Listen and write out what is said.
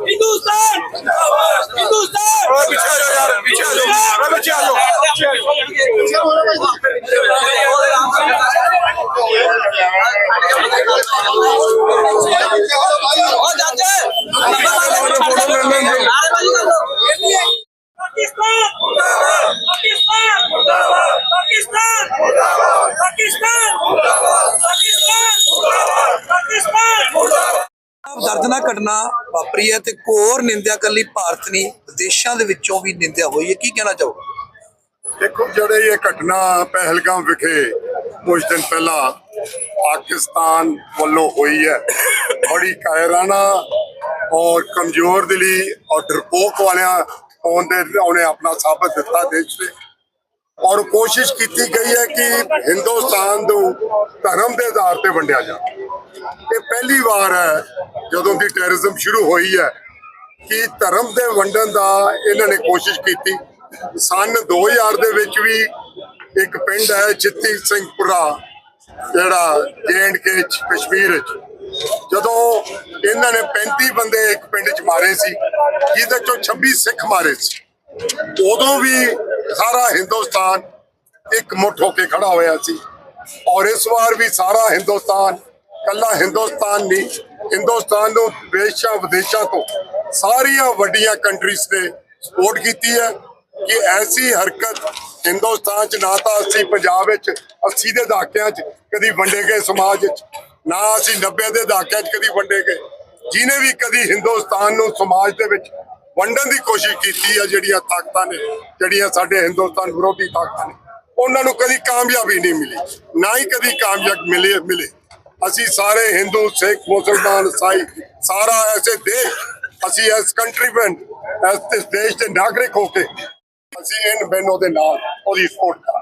हिंदुस्तान हिंदुस्तान पीछे आ जाओ यार पीछे आ जाओ पीछे आ जाओ और जाते ਦਰਦਨਾਕ ਘਟਨਾ ਵਾਪਰੀ ਹੈ ਤੇ ਇੱਕ ਨਿੰਦਿਆ ਕੱਲੀ ਭਾਰਤ ਨਹੀਂ ਵਿਦੇਸ਼ਾਂ ਦੇ ਵਿੱਚੋਂ ਵੀ ਨਿੰਦਿਆ ਹੋਈ ਹੈ। ਕੀ ਕਹਿਣਾ ਚਾਹੋਗੇ? ਦੇਖੋ, ਜਿਹੜੇ ਇਹ ਘਟਨਾ ਪਹਿਲਗਾਮ ਵਿਖੇ ਕੁਝ ਦਿਨ ਪਹਿਲਾਂ ਪਾਕਿਸਤਾਨ ਵੱਲੋਂ ਹੋਈ ਹੈ, ਬੜੀ ਕਾਇਰਾਨਾ ਔਰ ਕਮਜ਼ੋਰ ਦਿਲੀ ਔਰ ਡਰਪੋਕ ਵਾਲਿਆਂ ਹੋਣ ਦੇ ਉਹਨੇ ਆਪਣਾ ਸਾਬਤ ਦਿੱਤਾ ਦੇਸ਼ ਦੇ ਔਰ ਕੋਸ਼ਿਸ਼ ਕੀਤੀ ਗਈ ਹੈ ਕਿ ਹਿੰਦੁਸਤਾਨ ਨੂੰ ਧਰਮ ਦੇ ਆਧਾਰ ਤੇ ਵੰਡਿਆ ਜਾ ਇਹ ਪਹਿਲੀ ਵਾਰ ਹੈ ਜਦੋਂ ਦੀ ਟੈਰਰਿਜ਼ਮ ਸ਼ੁਰੂ ਹੋਈ ਹੈ, ਕਿ ਧਰਮ ਦੇ ਵੰਡਣ ਦਾ ਇਹਨਾਂ ਨੇ ਕੋਸ਼ਿਸ਼ ਕੀਤੀ। ਸਨ 2000 ਦੇ ਵਿੱਚ ਵੀ ਇੱਕ ਪਿੰਡ ਹੈ ਚਿੱਤੀ ਸਿੰਘਪੁਰਾ, ਜਿਹੜਾ ਕੇ ਕਸ਼ਮੀਰ ਵਿੱਚ। ਜਦੋਂ ਇਹਨਾਂ ਨੇ 35 ਬੰਦੇ ਇੱਕ ਪਿੰਡ ਚ ਮਾਰੇ ਸੀ, ਜਿਹਦੇ ਚੋਂ 26 ਸਿੱਖ ਮਾਰੇ ਸੀ। ਉਦੋਂ ਵੀ ਸਾਰਾ ਹਿੰਦੁਸਤਾਨ ਇੱਕ ਮੁੱਠ ਹੋ ਕੇ ਖੜਾ ਹੋਇਆ ਸੀ। ਔਰ ਇਸ ਵਾਰ ਵੀ ਸਾਰਾ ਹਿੰਦੁਸਤਾਨ ਕੱਲਾ ਹਿੰਦੁਸਤਾਨ ਨਹੀਂ ਹਿੰਦੁਸਤਾਨ ਨੂੰ, ਦੇਸ਼ਾਂ ਵਿਦੇਸ਼ਾਂ ਤੋਂ ਸਾਰੀਆਂ ਵੱਡੀਆਂ ਕੰਟਰੀਜ਼ ਨੇ ਸਪੋਰਟ ਕੀਤੀ ਹੈ ਕਿ ਐਸੀ ਹਰਕਤ ਹਿੰਦੁਸਤਾਨ 'ਚ, ਨਾ ਤਾਂ ਅਸੀਂ ਪੰਜਾਬ ਵਿੱਚ 80 ਦੇ ਦਹਾਕਿਆਂ 'ਚ ਕਦੀ ਵੰਡੇ ਗਏ ਸਮਾਜ 'ਚ ਨਾ ਅਸੀਂ 90 ਦੇ ਦਹਾਕਿਆਂ 'ਚ ਕਦੀ ਵੰਡੇ ਗਏ। ਜਿਨੇ ਵੀ ਕਦੀ ਹਿੰਦੁਸਤਾਨ ਨੂੰ ਸਮਾਜ ਦੇ ਵਿੱਚ ਵੰਡਣ ਦੀ ਕੋਸ਼ਿਸ਼ ਕੀਤੀ ਹੈ, ਜਿਹੜੀਆਂ ਤਾਕਤਾਂ ਨੇ, ਜਿਹੜੀਆਂ ਸਾਡੇ ਹਿੰਦੁਸਤਾਨ ਵਿਰੋਧੀ ਤਾਕਤਾਂ ਨੇ, ਉਹਨਾਂ ਨੂੰ ਕਦੀ ਕਾਮਯਾਬੀ ਨਹੀਂ ਮਿਲੀ, ਨਾ ਹੀ ਕਦੀ ਕਾਮਯਾਬ ਮਿਲੇ ਮਿਲੇ। ਅਸੀਂ ਸਾਰੇ ਹਿੰਦੂ ਸਿੱਖ ਮੁਸਲਮਾਨ ਸਾਈ ਸਾਰਾ ਐਸੇ ਦੇਸ਼, ਅਸੀਂ ਇਸ ਕੰਟਰੀਮੈਨ ਇਸ ਦੇਸ਼ ਦੇ ਨਾਗਰਿਕ ਹੋ ਕੇ ਅਸੀਂ ਇਨ ਬੈਨੋ ਦੇ ਨਾਲ ਉਹਦੀ ਸਪੋਰਟ ਕਰਾਂਗੇ।